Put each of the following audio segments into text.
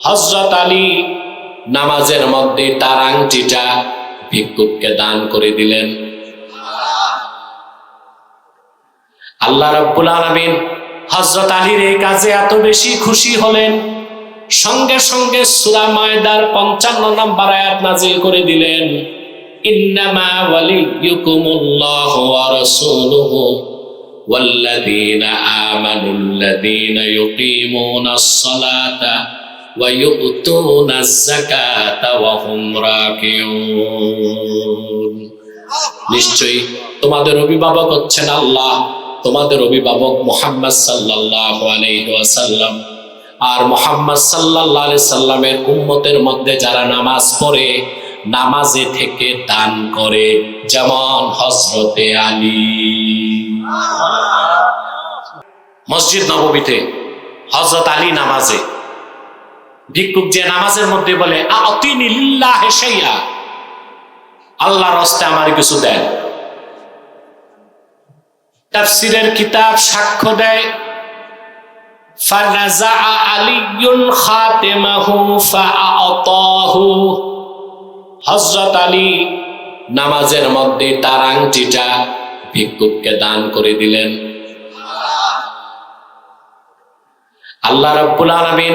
হজরত আলী নামাজের মধ্যে তার আংটিটা ভিক্ষুককে দান করে দিলেন আল্লাহ রাব্বুল আলামিন হজরত আলীর এই কাজে এত বেশি খুশি হলেন সঙ্গে সঙ্গে সূরা মায়দার 55 নম্বর আয়াত নাযিল করে দিলেন ইন্নামা ওয়ালিয়ুকুমুল্লাহু ওয়া রাসূলুহু والذين آمنوا الذين يقيمون الصلاة ويؤتون الزكاة وهم راكعون নিশ্চয়ই তোমাদের অভিভাবক হচ্ছেন আল্লাহ তোমাদের অভিভাবক মোহাম্মদ সাল্লাহ আলাইসাল্লাম আর মোহাম্মদ সাল্লাহ আলাই সাল্লামের উম্মতের মধ্যে যারা নামাজ পড়ে নামাজে থেকে দান করে যেমন হজরতে আলী মসজিদ নববীতে হজরত আলী নামাজে ভিক্ষুক যে নামাজের মধ্যে বলে আল্লাহর হস্তে আমার কিছু দেন। তাফসিরের কিতাব সাক্ষ্য দেয় খাতেমাহু আলী নামাজের মধ্যে তার আংটিটা ভিক্ষুককে দান করে দিলেন। আল্লাহ রাব্বুল আলামিন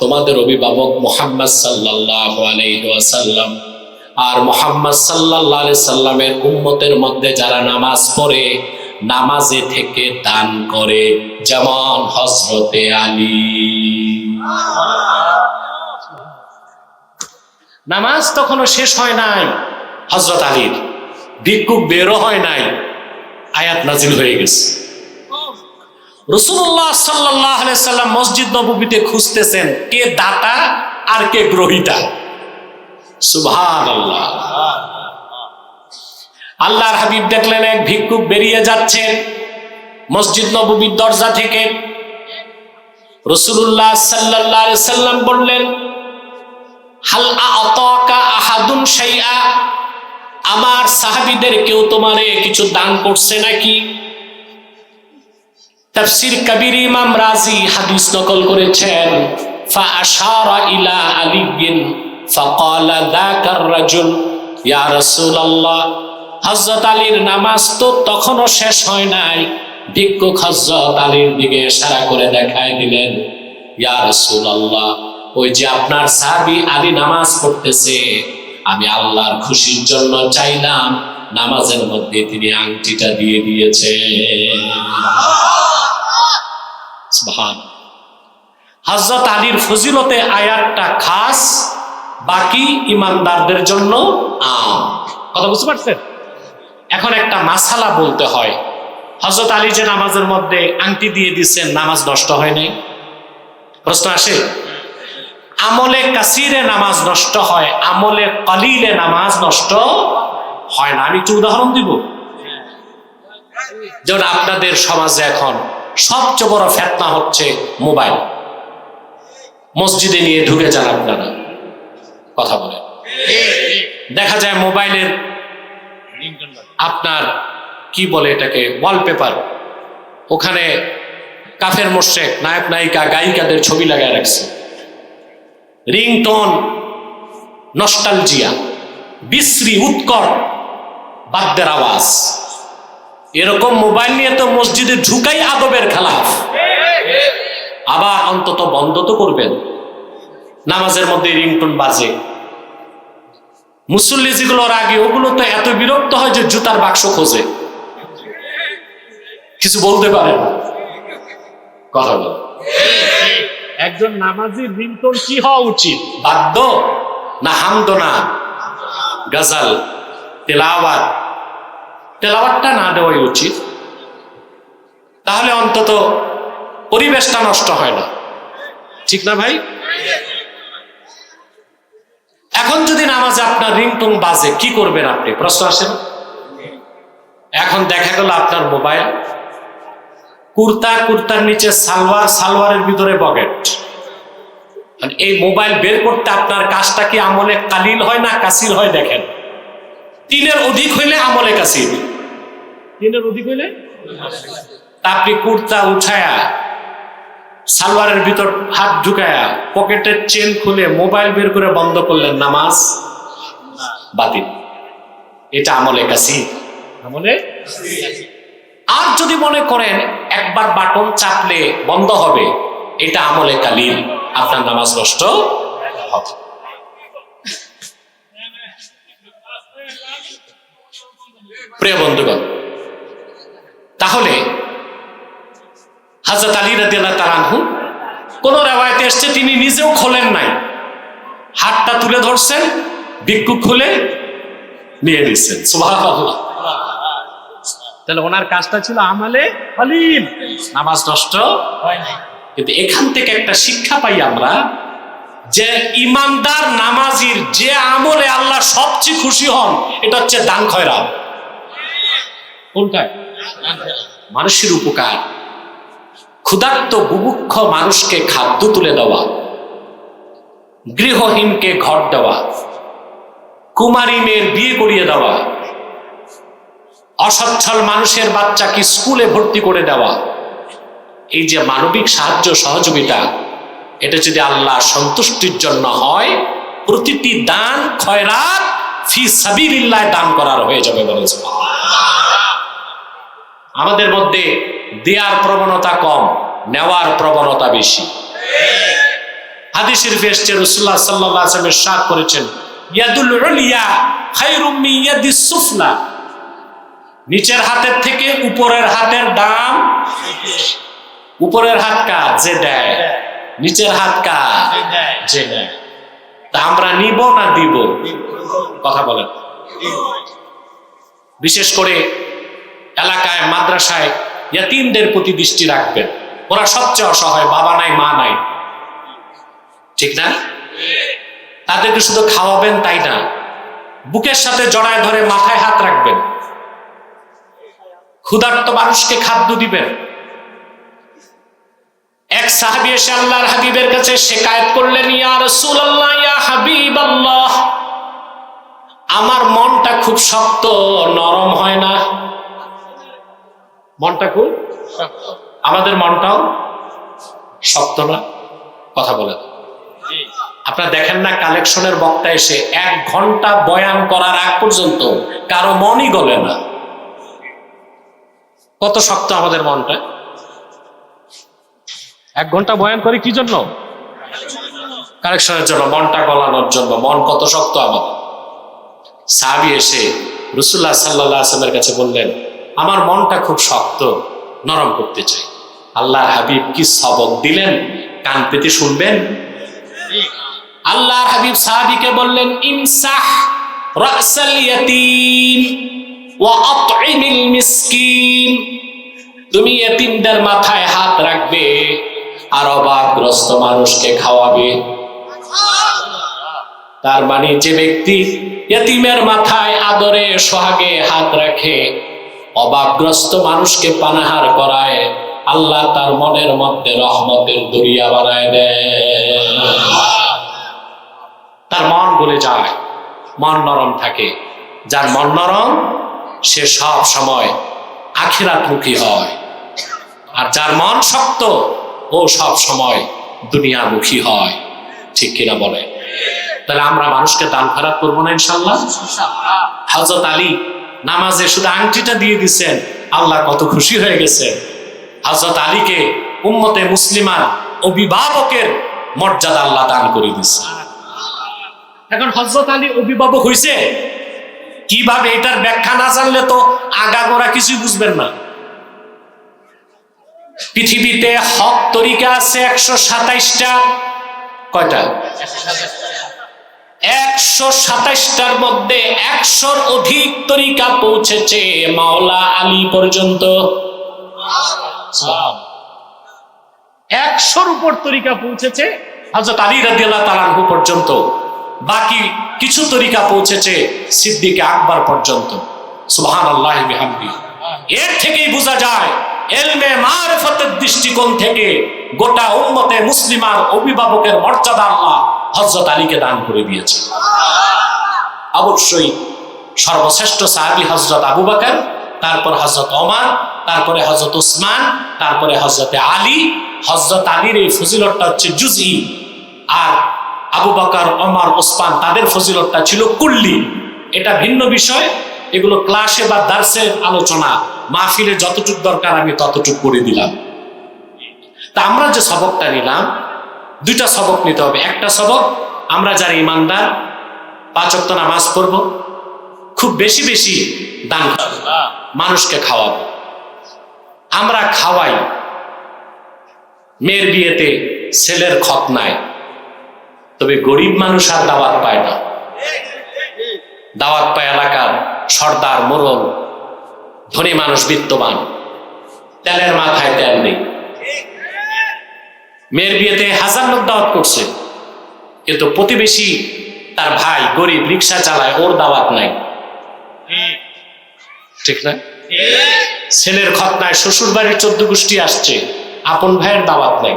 তোমাদের অভিভাবক মোহাম্মদ সাল্লাহ আলাইসাল্লাম আর মোহাম্মদ সাল্লাহ সাল্লামের উম্মতের মধ্যে যারা নামাজ পড়ে, নামাজে থেকে দান করে যেমন হজরতে আলী। নামাজ তখনও শেষ হয় নাই হজরত আলীর। ভিক্ষুক বেরো হয় নাই, আয়াত নাজিল হয়ে গেছে। রসুল্লাহ সাল্লাহ সাল্লাম মসজিদ নবীতে খুঁজতেছেন কে দাতা আর কে গ্রহিতা। সুভান আল্লাহ আল্লাহর হাবিব দেখলেন এক ভিক্ষুক বেরিয়ে যাচ্ছে মসজিদ নবীর দরজা থেকে। রসুল্লাহ সাল্লাহ সাল্লাম বললেন, হাল আতাকা আহাদুন শাইআ? আমার সাহাবিদের কেউ তোমারে কিছু দান করছে নাকি? তাফসির কবির ইমাম রাজি হাদিস নকল করেছেন, ফাআশারা ইলা আলিয়্যিন, ফাকালা যাকার রাজুল, ইয়া রাসূলুল্লাহ। হযরত আলীর নামাজ তো তখনও শেষ হয় নাই। ভিক্ষুক হযরত আলীর দিকে ইশারা করে দেখায় দিলেন, ইয়া রাসূলুল্লাহ, ওই যে আপনার সাহাবী আলী নামাজ পড়তেছে, আমি আল্লাহর খুশির জন্য চাইলাম, নামাজের মধ্যে তিনি আংটিটা দিয়ে দিয়েছে হজরত আলীর ফজিলতে আয়াতটা খাস, বাকি ইমানদারদের জন্য আম। কথা বুঝতে পারছেন? এখন একটা মাসালা বলতে হয়। হজরত আলী যে নামাজের মধ্যে আংটি দিয়ে দিচ্ছেন, নামাজ নষ্ট হয় নাই? প্রশ্ন আসে? আমলে কাসিরে নামাজ নষ্ট হয়, আমলে কলিলে নামাজ নষ্ট হয় না। আমি একটু উদাহরণ দিব। যেমন আপনাদের সমাজে এখন সবচেয়ে বড় ফেতনা হচ্ছে মোবাইল। মসজিদে নিয়ে ঢুকে যান আপনারা। কথা বলে দেখা যায় মোবাইলের আপনার, কি বলে এটাকে ওয়ালপেপার ওখানে কাফের মোশেক, নায়ক, নায়িকা, গায়িকাদের ছবি লাগায় রাখছে। রিংটোন নস্টালজিয়া, বিশ্রী, উৎকট বাদ্যের আওয়াজ। এরকম মোবাইল নিয়ে তো মসজিদে ঢুকাই আদবের খেলাফ। আবার অন্তত বন্ধ তো করবেন। নামাজের মধ্যে রিংটোন বাজে। মুসল্লি যেগুলোর আগে ওগুলো তো এত বিরক্ত হয় যে জুতার বাক্স খোঁজে। কিছু বলতে পারে না কথা বল একজন নামাজির রিংটোন কি হওয়া উচিত? বাদ্য না হামদনা গাজাল? তেলাওয়াত? তেলাওয়াতটা না দেওয়াই উচিত, তাহলে অন্তত পরিবেশটা নষ্ট হয় না। ঠিক না ভাই? এখন যদি নামাজে আপনার রিংটুন বাজে, কি করবেন আপনি? প্রশ্ন আসেন এখন দেখা গেল আপনার মোবাইল, কুর্তা কুর্তার নিচে সালোয়ার, সালোয়ারের ভিতরে পকেট এই মোবাইল বের করতে আপনার কাজটা কি আমলে কালিল হয় না কাসির হয় দেখেন? তিনের অধিক হইলে আমলে কাসির তিনের অধিক হইলে? আপনি কুর্তা উঠায়া সালোয়ারের ভিতর হাত ঢুকায়া পকেটের চেন খুলে মোবাইল বের করে বন্ধ করলেন নামাজ? বাতিল। এটা আমলে আমলে? আর যদি মনে করেন একবার বাটন চাপলে বন্ধ হবে এটা আমলে কালিল। আপনার নামাজ নষ্ট হবে। প্রিয় বন্ধুগণ তাহলে হাজরত আলী রাদিয়াল্লাহু তাআলাহু কোন রেওয়ায়তে এসছে, তিনি নিজেও খোলেন নাই। হাতটা তুলে ধরছেন ভিক্ষুক খুলে নিয়ে নিচ্ছেন তাহলে ওনার কাজটা ছিল আমলে হালিম। নামাজ নষ্ট কিন্তু এখান থেকে একটা শিক্ষা পাই আমরা যে ইমানদার নামাজির যে আমলে আল্লাহ সবচেয়ে খুশি হন, এটা হচ্ছে দান খয়রা কোনটা মানুষের উপকার। ক্ষুধার্ত বুভুক্ষ মানুষকে খাদ্য তুলে দেওয়া, গৃহহীনকে ঘর দেওয়া কুমারী মেয়ের বিয়ে করিয়ে দেওয়া, অসচ্ছল মানুষের বাচ্চাকে স্কুলে ভর্তি করে দেওয়া। এই যে মানবিক সাহায্য সহযোগিতা, এটা যদি আল্লাহ সন্তুষ্টির জন্য হয়, প্রতিটি দান, খয়রাত ফি সাবিলিল্লাহ দান করার হয়ে যাবে বলে। আমাদের মধ্যে দেয়ার প্রবণতা কম নেওয়ার প্রবণতা বেশি। হাদিসের ফেসছে রসুল্লাহ সাল্লাহ আসলামের সাত করেছেন ইয়াদুল উলিয়া খায়রুম মিন ইয়াদিস সুফলা। নিচের হাতের থেকে উপরের হাতের দাম উপরের হাত কার? যে দেয়। নিচের হাত কার? যে দেয়। তা আমরা নিব না দিব? কথা বলেন। বিশেষ করে এলাকায়, মাদ্রাসায় ইয়াতিমদের প্রতি দৃষ্টি রাখবেন। ওরা সবচেয়ে অসহায়, বাবা নাই, মা নাই। ঠিক না? তাদেরকে শুধু খাওয়াবেন তাই না? বুকের সাথে জড়ায় ধরে মাথায় হাত রাখবেন। ক্ষুধার্ত মানুষকে খাদ্য দিবেন। এক সাহাবি এসে আল্লাহর হাবিবের কাছে শেকায়ত করলেন, ইয়া রাসূলুল্লাহ, ইয়া হাবিবাল্লাহ, আমার মনটা খুব শক্ত, নরম হয় না? মনটা খুব আমাদের মনটাও শক্ত না কথা বলেন আপনারা দেখেন না কালেকশনের বক্তা এসে এক ঘণ্টা বয়ান করার আগ পর্যন্ত কারও মনই গলে না। কত শক্ত আমাদের মনটা। এক ঘণ্টা বয়ান করে কি জন্য? কালেকশনের জন্য মনটা গলানোর জন্য। মন কত শক্ত আমাদের। সাহাবি এসে রসুল্লাহ সাল্লাহ আসলামের কাছে বললেন আমার মনটা খুব শক্ত, নরম করতে চাই। আল্লাহর হাবিব কি সবক দিলেন? কান পেতে শুনবেন? আল্লাহ হাবিব সাহাবিকে বললেন, ইমসাহ রাসাল ইয়াতীম ওয়া আতইমিল মিসকিন। তুমি এতিমদের মাথায় হাত রাখবে আর অভাবগ্রস্ত মানুষকে খাওয়াবে। তার মানে যে ব্যক্তি এতিমের মাথায় আদরে সোহাগে হাত রাখে অভাবগ্রস্ত মানুষকে পানাহার করায় আল্লাহ তার মনের মধ্যে রহমতের দরিয়া বানায় দেয়। তার মন গলে যায়, মন নরম থাকে। যার মন নরম, সে সব সময় আখিরাতমুখী হয়। আর যার মন শক্ত, ও সব সময় দুনিয়ামুখী হয়। ঠিক কিনা বলে? তাহলে আমরা মানুষকে দান খারাপ করব না ইনশাল্লাহ? হজরত আলী নামাজে শুধু আংটিটা দিয়ে দিচ্ছেন আল্লাহ কত খুশি হয়ে গেছে। হজরত আলীকে উম্মতে মুসলিমান অভিভাবকের মর্যাদা আল্লাহ দান করে দিচ্ছে এখন হজরত আলী অভিভাবক হয়েছে কীভাবে এটার ব্যাখ্যা না জানলে তো আগা আগাগোড়া কিছুই বুঝবেন না। পৃথিবীতে হক তরিকা আছে একশো সাতাইশটা। কয়টা? একশো সাতাইশটার মধ্যে একশোর অধিক তরিকা পৌঁছেছে মাওলা আলী পর্যন্ত। একশোর উপর তরিকা পৌঁছেছে হজরত আলী রাদিয়াল্লাহ তালানহু পর্যন্ত। বাকি কিছু তরিকা পৌঁছেছে সিদ্দিকে আকবর পর্যন্ত। সুবহান আল্লাহ বিহামদি। এর থেকেই বোঝা যায় এলমে মারফতের দৃষ্টিকোণ থেকে গোটা উম্মতে মুসলিমার অভিভাবকের মর্যাদা আল্লাহ। হজরত আলীকে দান করে দিয়েছে। অবশ্যই সর্বশ্রেষ্ঠ সাহাবি হজরত আবু বাকর, তারপর হজরত ওমর, তারপরে হজরত উসমান, তারপরে হজরতে আলী হজরত আলীর এই ফজিলতটা হচ্ছে জুজি আর আবু বকর, ওমর ওসমান তাদের ফজিলতটা ছিল কুল্লি। এটা ভিন্ন বিষয়, এগুলো ক্লাসে বা দার্সের আলোচনা, মাহফিলে যতটুক দরকার আমি ততটুক করে দিলাম। তা আমরা যে সবকটা নিলাম দুইটা সবক নিতে হবে। একটা সবক আমরা যারা ইমানদার, পাঁচ ওয়াক্ত নামাজ পড়ব, খুব বেশি বেশি দান মানুষকে খাওয়াবো। আমরা খাওয়াই, মেয়ের বিয়েতে ছেলের খত নাই, তবে গরিব মানুষ আর দাওয়াত পায় না। দাওয়াত পায় এলাকার সর্দার, মোরল, ধনী মানুষ, বিত্তবান। তেলের মাথায় তেল নেই। মেয়ের বিয়েতে হাজার লোক দাওয়াত করছে। কিন্তু প্রতিবেশী তার ভাই গরিব রিক্সা চালায়, ওর দাওয়াত নাই। ঠিক না? ছেলের খতনায় শ্বশুর বাড়ির চোদ্দ গোষ্ঠী আসছে, আপন ভাইয়ের দাওয়াত নাই।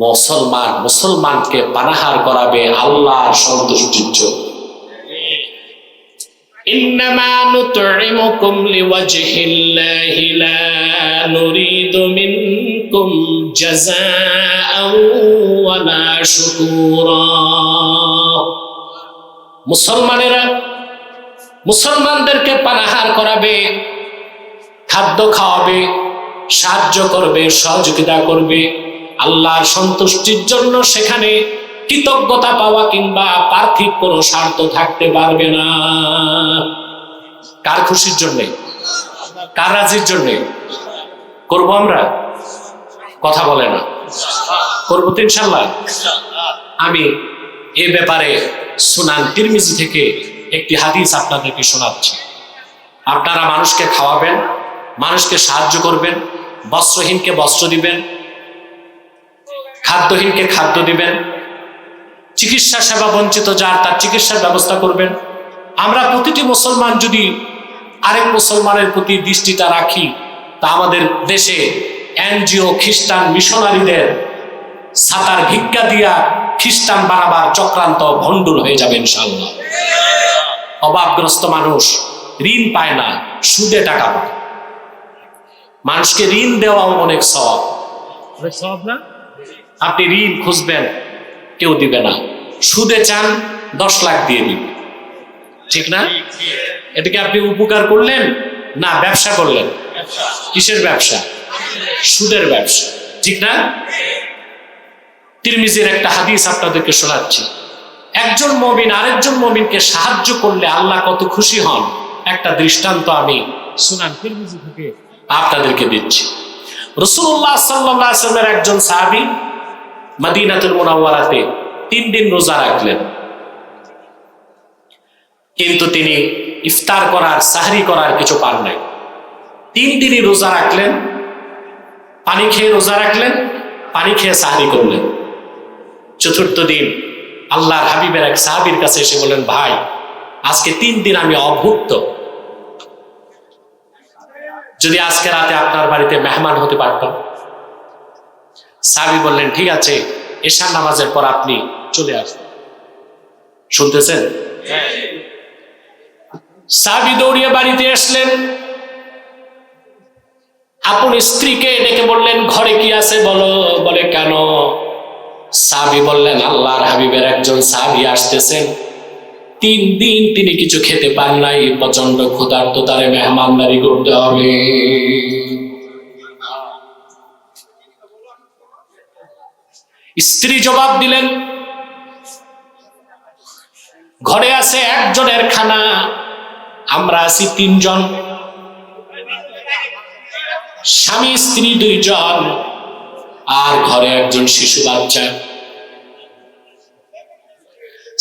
মুসলমান, মুসলমানকে পানাহার করাবে আল্লাহর সন্তুষ্টির জন্য। إنما نطعمكم لوجه الله لا نريد منكم جزاء ولا شكورا মুসলমানেরা মুসলমানদেরকে পানাহার করাবে খাদ্য খাওয়াবে সাহায্য করবে সহযোগিতা করবে আল্লাহর সন্তুষ্টির জন্য সেখানে কৃতজ্ঞতা পাওয়া কিংবা পার্থিব কোনো স্বার্থ থাকতে পারবে না। কার খুশির জন্যে? কার রাজির জন্যে? করব আমরা? কথা বলে না। করব তো ইনশাল্লাহ। আমি এ ব্যাপারে সুনান তিরমিজি থেকে একটি হাদিস আপনাদেরকে শোনাচ্ছি। আপনারা মানুষকে খাওয়াবেন, মানুষকে সাহায্য করবেন, বস্ত্রহীনকে বস্ত্র দিবেন, খাদ্যহীনকে খাদ্য দিবেন চিকিৎসা সেবা বঞ্চিত যার তার চিকিৎসার ব্যবস্থা করবেন। আমরা প্রতিটি মুসলমান যদি আরেক মুসলমানের প্রতি দৃষ্টিটা রাখি তা আমাদের দেশে এনজিও খ্রিস্টান মিশনারিদের সাতার ভিক্ষা দিয়া খ্রিস্টান বানাবার চক্রান্ত ভণ্ডুল হয়ে যাবে ইনশাল্লাহ অভাবগ্রস্ত মানুষ ঋণ পায় না সুদে টাকা পায়। মানুষকে ঋণ দেওয়াও অনেক সব অনেক সব না? আপনি ঋণ খুঁজবেন কেউ দিবে না। সুদে চান, দশ লাখ দিয়ে দিবে। ঠিক না? এটাকে আপনি উপকার করলেন? না, ব্যবসা করলেন। কিসের ব্যবসা? সুদের ব্যবসা। ঠিক না? তিরমিজির একটা হাদিস আপনাদেরকে শোনাচ্ছি। একজন মমিন আরেকজন মমিনকে সাহায্য করলে আল্লাহ কত খুশি হন? একটা দৃষ্টান্ত আমি সুনান তিরমিজি থেকে আপনাদেরকে দিচ্ছি। রসুল্লাহ সাল্লামের একজন সাহাবি মাদিনাতুল মোনাওয়ারাতে তিন দিন রোজা রাখলেন। কিন্তু তিনি ইফতার করার, সাহরি করার কিছু পান নাই। তিন দিনই রোজা রাখলেন, পানি খেয়ে রোজা রাখলেন, পানি খেয়ে সাহারি করলেন। চতুর্থ দিন আল্লাহর হাবিবের এক সাহাবির কাছে এসে বললেন, ভাই, আজকে তিন দিন আমি অভুক্ত। যদি আজকে রাতে আপনার বাড়িতে মেহমান হতে পারতাম সাহাবি বললেন, ঠিক আছে, এশার নামাজের পর আপনি চলে আসবেন শুনতেছেন? সাহাবি দৌড়িয়ে বাড়িতে আসলেন। আপন স্ত্রীকে ডেকে বললেন, ঘরে কি আছে বলো? বলে, কেন? সাবি বললেন, আল্লাহর হাবিবের একজন সাবি আসতেছেন। তিন দিন তিনি কিছু খেতে পান নাই প্রচণ্ড ক্ষুধার্ত, তারে মেহমানদারি করতে হবে। স্ত্রী জবাব দিলেন, ঘরে আছে একজনের খানা, আমরা আছি তিনজন। স্বামী, স্ত্রী দুইজন, আর ঘরে একজন শিশু বাচ্চা।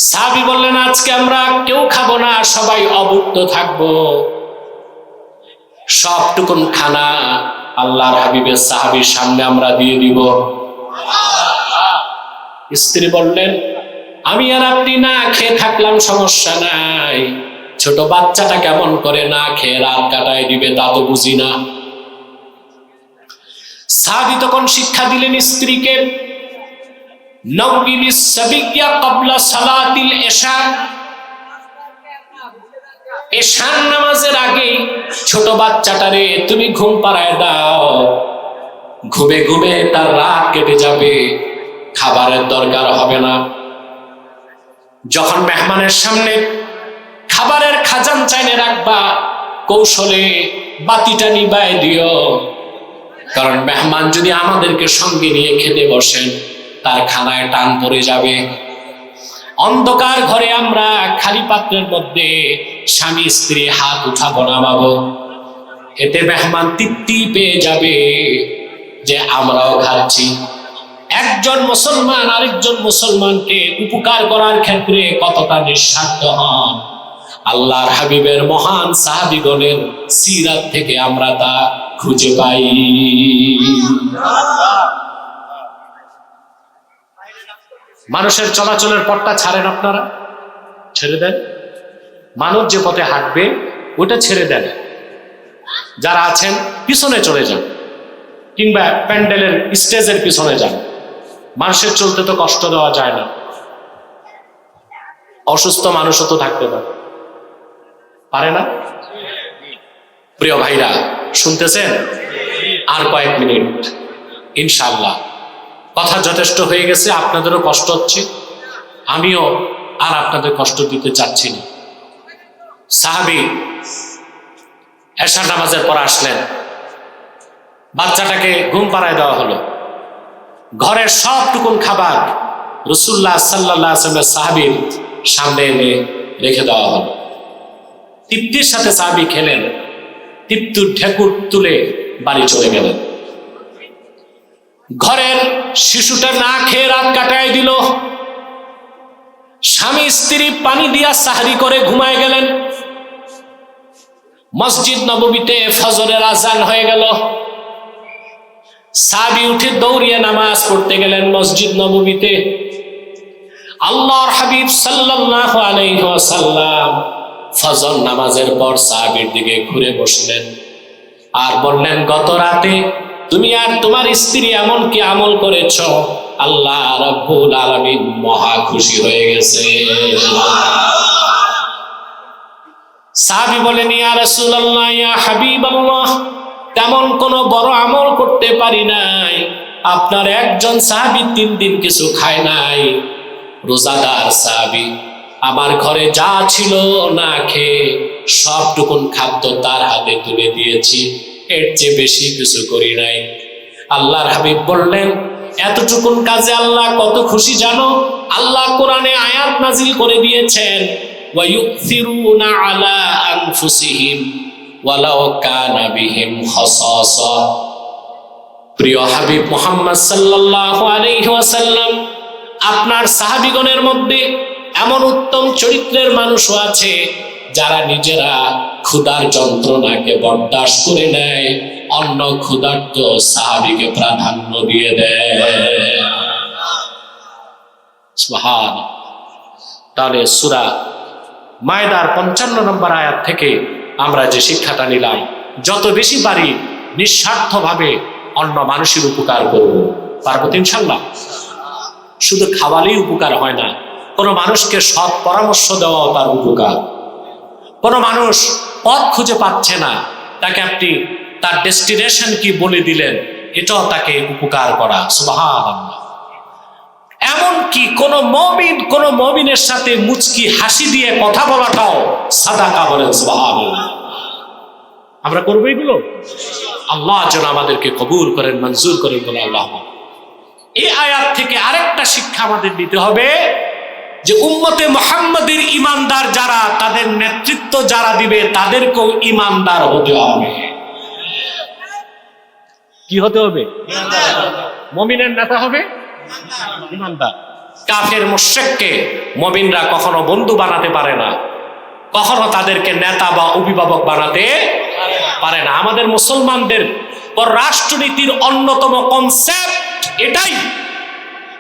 সাবি বললেন, আজকে আমরা কেউ খাব না, সবাই অভুক্ত থাকব। সবটুকুন খানা আল্লাহর হাবিবের সাহাবির সামনে আমরা দিয়ে দিব। স্ত্রী বললেন, আমি আর আপনি না খেয়ে থাকলাম, সমস্যা নাই। ছোট বাচ্চাটা কেমন করে না খেয়ে রাত কাটায় দিবে তা তো বুঝি না। সাহাবি তখন শিক্ষা দিলেন স্ত্রীকে নামাজের আগে ছোট বাচ্চাটারে তুমি ঘুম পাড়ায় দাও। ঘুমে ঘুমে তার রাত কেটে যাবে। খাবারের দরকার হবে না। যখন মেহমানের সামনে খাবারের খাজান চাইনে রাখবা, কৌশলে বাতিটা নিবায় দিও। কারণ মেহমান যদি আমাদেরকে সঙ্গে নিয়ে খেতে বসেন, তার খানায় টান পড়ে যাবে। অন্ধকার ঘরে আমরা খালি পাত্রের মধ্যে স্বামী, স্ত্রী হাত উঠাবো, নামাবো। এতে মেহমান তৃপ্তি পেয়ে যাবে যে আমরাও খাচ্ছি। একজন মুসলমান আরেকজন মুসলমানকে উপকার করার ক্ষেত্রে কতটা নিঃস্বার্থ হন? আল্লাহর হাবিবের মহান সাহাবিগণের সিরাত থেকে আমরা তা খুঁজে পাই। মানুষের চলাচলের পথটা ছাড়েন আপনারা? ছেড়ে দেন। মানুষ যে পথে হাঁটবে ওটা ছেড়ে দেন। যারা আছেন, পিছনে চলে যান। কিংবা প্যান্ডেলের স্টেজের পিছনে যান। মানুষের চলতে তো কষ্ট দেওয়া যায় না। অসুস্থ মানুষও তো থাকতে পারে। পারে না? প্রিয় ভাইরা, শুনতেছেন? আর কয়েক মিনিট। ইনশাল্লাহ কথা যথেষ্ট হয়ে গেছে, আপনাদেরও কষ্ট হচ্ছে। আমিও আর আপনাদের কষ্ট দিতে চাচ্ছি না। সাহাবি এশার নামাজের পর আসলেন। বাচ্চাটাকে ঘুম পাড়ায় দেওয়া হলো। ঘরের সবটুকুন খাবার রসুল্লাহ সাল্লাহ আসলামের সাহাবির সামনে এনে রেখে দেওয়া হলো। তৃপ্তির সাথে সাহাবি খেলেন, তৃপ্তুর ঠেকুর তুলে বাড়ি চলে গেলেন। ঘরের শিশুটা না খেয়ে রাত কাটায় দিল। স্বামী, স্ত্রী পানি দিয়া সাহারি করে ঘুমায় গেলেন। মসজিদ নবমীতে ফজরের আজান হয়ে গেল। সাবি উঠে দৌড়িয়ে নামাজ পড়তে গেলেন মসজিদ নবমীতে। আল্লাহর হাবিব সাল্লাল্লাহু আলাইহি ওয়াসাল্লাম ফজর নামাজের পর সাহাবীর দিকে ঘুরে বসলেন আর বললেন, গত রাতে তুমি আর তোমার স্ত্রী এমন কি আমল করেছ, আল্লাহ রাব্বুল আলামিন মহা খুশি হয়ে গেছে। সাহাবী বলেন, ইয়া রাসূলুল্লাহ, ইয়া হাবিবাল্লাহ তেমন কোন বড় আমল করতে পারি নাই। আপনার একজন সাহাবী তিন দিন কিছু খায় নাই। রোজাদার সাহাবী, আমার ঘরে যা ছিল না খেয়ে সবটুকুন খাদ্য তার হাতে তুলে দিয়েছি, এর চেয়ে বেশি কিছু করি নাই। আল্লাহর হাবিব বললেন, এতটুকুন কাজে আল্লাহ কত খুশি জানো? আল্লাহ কোরআনে আয়াত নাজিল করে দিয়েছেন ওয়ায়ুথিরুনা আলা আনফুসিহিম। খাসাসা। প্রিয় মুহাম্মদ আপনার সাহাবীগণের মধ্যে এমন উত্তম চরিত্রের মানুষও আছে যারা নিজেরা ক্ষুধার যন্ত্রণাকে বরদাস্ত করে নেয়, অন্য ক্ষুধার্ত সাহাবিকে প্রাধান্য দিয়ে দেয়। তাহলে সুরা মায়দার পঞ্চান্ন নম্বর আয়াত থেকে আমরা যে শিক্ষাটা নিলাম, যত বেশি পারি নিঃস্বার্থভাবে অন্য মানুষের উপকার করব। পারব ইনশাল্লাহ। শুধু খাওয়ালেই উপকার হয় না, কোনো মানুষকে সৎ পরামর্শ দেওয়াও তার উপকার। কোনো মানুষ পথ খুঁজে পাচ্ছে না, তাকে আপনি তার ডেস্টিনেশন কি বলে দিলেন, এটাও তাকে উপকার করা। সুবহান এমন কি কোন মমিন কোন মমিনের সাথে মুচকি হাসি দিয়ে কথা বলাটাও সাদাকা বলেন আমরা করব এগুলো? আল্লাহ যেন আমাদেরকে কবুল করেন মঞ্জুর করেন বলে আল্লাহ এই আয়াত থেকে আরেকটা শিক্ষা আমাদের নিতে হবে যে উম্মতে মোহাম্মদের ইমানদার যারা তাদের নেতৃত্ব যারা দিবে তাদেরকেও ইমানদার হতে হবে। কি হতে হবে? মমিনের নেতা হবে? কাফের মুশেককে মমিনরা কখনো বন্ধু বানাতে পারে না। কখনো তাদেরকে নেতা বা অভিভাবক বানাতে পারে না। আমাদের মুসলমানদের রাষ্ট্রনীতির অন্যতম কনসেপ্ট এটাই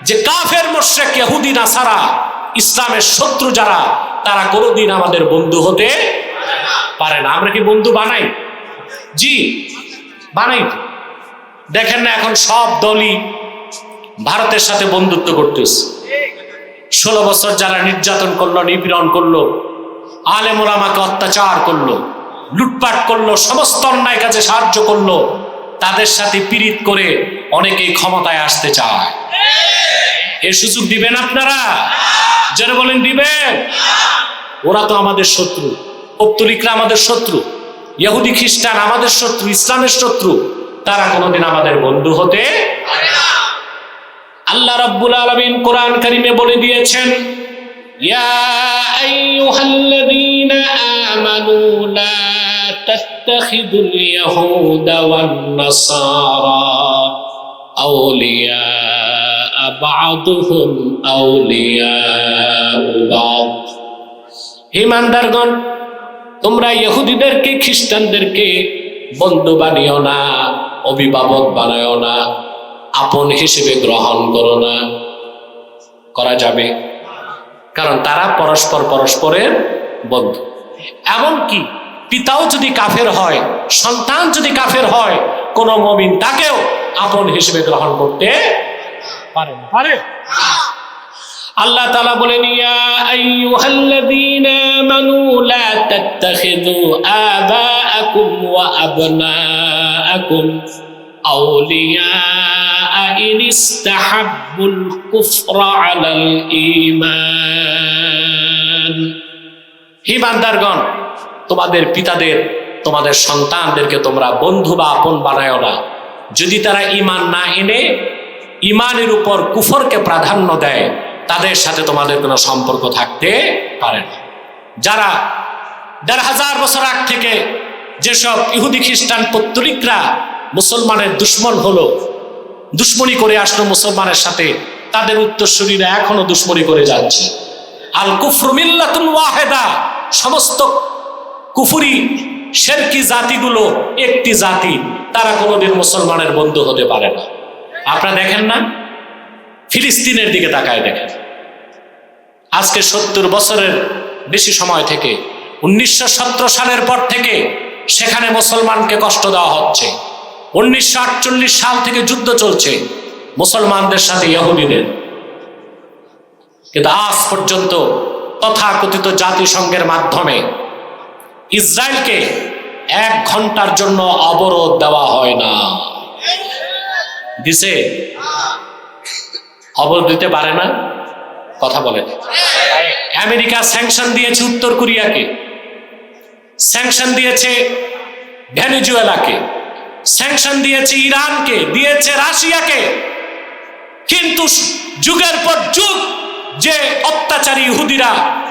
যে কাফের মোশেক ইহুদি, নাসারা, ইসলামের শত্রু যারা, তারা কোনোদিন আমাদের বন্ধু হতে পারে না। আমরা কি বন্ধু বানাই? জি, বানাই দেখেন না এখন সব দলই ভারতের সাথে বন্ধুত্ব করতেছে। ষোলো বছর যারা নির্যাতন করল, নিপীড়ন করল, আলেমুল আমাকে অত্যাচার করল, লুটপাট করল, সমস্ত অন্যায় কাজে সাহায্য করল, তাদের সাথে পীড়িত করে অনেকেই ক্ষমতায় আসতে চায়। এর সুযোগ দিবেন আপনারা? যারা বলেন, দিবেন? ওরা তো আমাদের শত্রু। পত্তলিকরা আমাদের শত্রু। ইহুদি খ্রিস্টান আমাদের শত্রু, ইসলামের শত্রু। তারা কোনোদিন আমাদের বন্ধু হতে আল্লাহ রাব্বুল আলামিন কোরআন কারিমে বলে দিয়েছেন, ইয়া আইয়ুহাল্লাযীনা আমানু লা তাত্তাখিদুল ইয়াহুদা ওয়ান নাসারা আউলিয়া বা'দুহুম আউলিয়া বা'দ। ইমানদারগণ, তোমরা ইহুদিদেরকে, খ্রিস্টানদেরকে বন্ধু বানিও না, অভিভাবক বানায়ও না। আপন হিসেবে গ্রহণ করো না। করা যাবে। কারণ তারা পরস্পর পরস্পরের বন্ধু। এমনকি পিতাও যদি কাফের হয়, সন্তান যদি কাফের হয়, কোন মমিন তাকেও আপন হিসেবে গ্রহণ করতে পারে পারে? আল্লাহ তালা বলেন আইয়ুহাল্লাযীনা আমানু লা তাত্তাখিযু আবাআকুম ওয়া আবনাআকুম আউলিয়া হে বান্দারগণ, তোমাদের পিতাদের, তোমাদের সন্তানদেরকে তোমরা বন্ধু বা আপন বানায় না। যদি তারা ঈমান না এনে ইমানের উপর কুফরকে প্রাধান্য দেয়, তাদের সাথে তোমাদের কোনো সম্পর্ক থাকতে পারে না। যারা দেড় হাজার বছর আগ থেকে যেসব ইহুদি খ্রিস্টান পত্তলিকরা মুসলমানের দুশ্মন হলো দুশ্মনী করে আসলো মুসলমানের সাথে। তাদের উত্তরসূরীরা এখনও দুশ্মনী করে যাচ্ছে। আল কুফরুমিল্লাতুন ওয়াহেদা। সমস্ত কুফুরি, শেরকি জাতিগুলো একটি জাতি। তারা কোনোদিন মুসলমানের বন্ধু হতে পারে না। আপনারা দেখেন না? ফিলিস্তিনের দিকে তাকায় দেখেন। আজকে সত্তর বছরের বেশি সময় থেকে, উনিশশো সতেরো সালের পর থেকে সেখানে মুসলমানকে কষ্ট দেওয়া হচ্ছে। উনিশশো আটচল্লিশ সাল থেকে যুদ্ধ চলছে। মুসলমানদের সাথে ইহুদিদের। কিন্তু আজ পর্যন্ত তথাকথিত জাতিসংঘের মাধ্যমে ইসরায়েলকে এক ঘণ্টার জন্য অবরোধ দেওয়া হয় না। দিছে? অবরোধ দিতে পারে না? কথা বলেন। আমেরিকা স্যাংশন দিয়েছে উত্তর কোরিয়াকে। স্যাংশন দিয়েছে ভেনেজুয়েলাকে। স্যাংশন দিয়েছে ইরানকে, দিয়েছে রাশিয়াকে। কিন্তু যুগের পর যুগ যে অত্যাচারী ইহুদিরা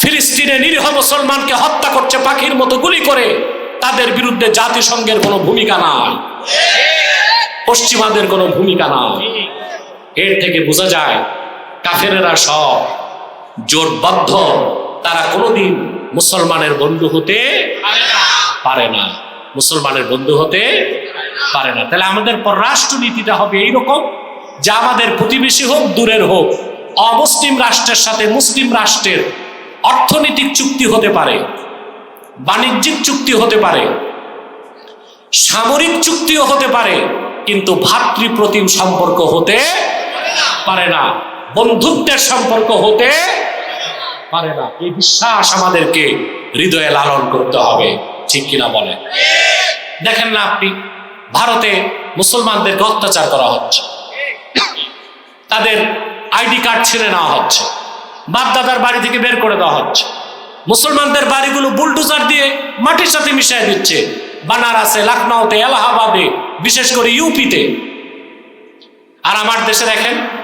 ফিলিস্তিনে নিরীহ মুসলমানকে হত্যা করছে, পাখির মতো গুলি করে, তাদের বিরুদ্ধে জাতিসংঘের কোনো ভূমিকা নাই। পশ্চিমাদের কোনো ভূমিকা নাই। এর থেকে বোঝা যায়, কাফেরেরা সব জোটবদ্ধ, তারা কোনোদিন মুসলমানের বন্ধু হতে পারে না। মুসলমানের বন্ধু হতে পারে না। তাহলে আমাদের পররাষ্ট্র নীতিটা হবে এইরকম যে আমাদের প্রতিবেশী হোক, দূরের হোক, অমুসলিম রাষ্ট্রের সাথে মুসলিম রাষ্ট্রের অর্থনৈতিক চুক্তি হতে পারে, বাণিজ্যিক চুক্তি হতে পারে, সামরিক চুক্তিও হতে পারে, কিন্তু ভাতৃপ্রতিম সম্পর্ক হতে পারে না, বন্ধুত্বের সম্পর্ক হতে পারে না। এই বিশ্বাস আমাদেরকে হৃদয়ে লালন করতে হবে। ঠিক কিনা বলে? দেখেন না আপনি, ভারতে মুসলমানদেরকে অত্যাচার করা হচ্ছে। তাদের আইডি কার্ড ছিঁড়ে নেওয়া হচ্ছে। বাপ দাদার বাড়ি থেকে বের করে দেওয়া হচ্ছে। মুসলমানদের বাড়িগুলো বুলডোজার দিয়ে মাটির সাথে মিশিয়ে দিচ্ছে। বানারসে লখনৌতে এলাহাবাদে, বিশেষ করে ইউপিতে। আর আমার দেশে দেখেন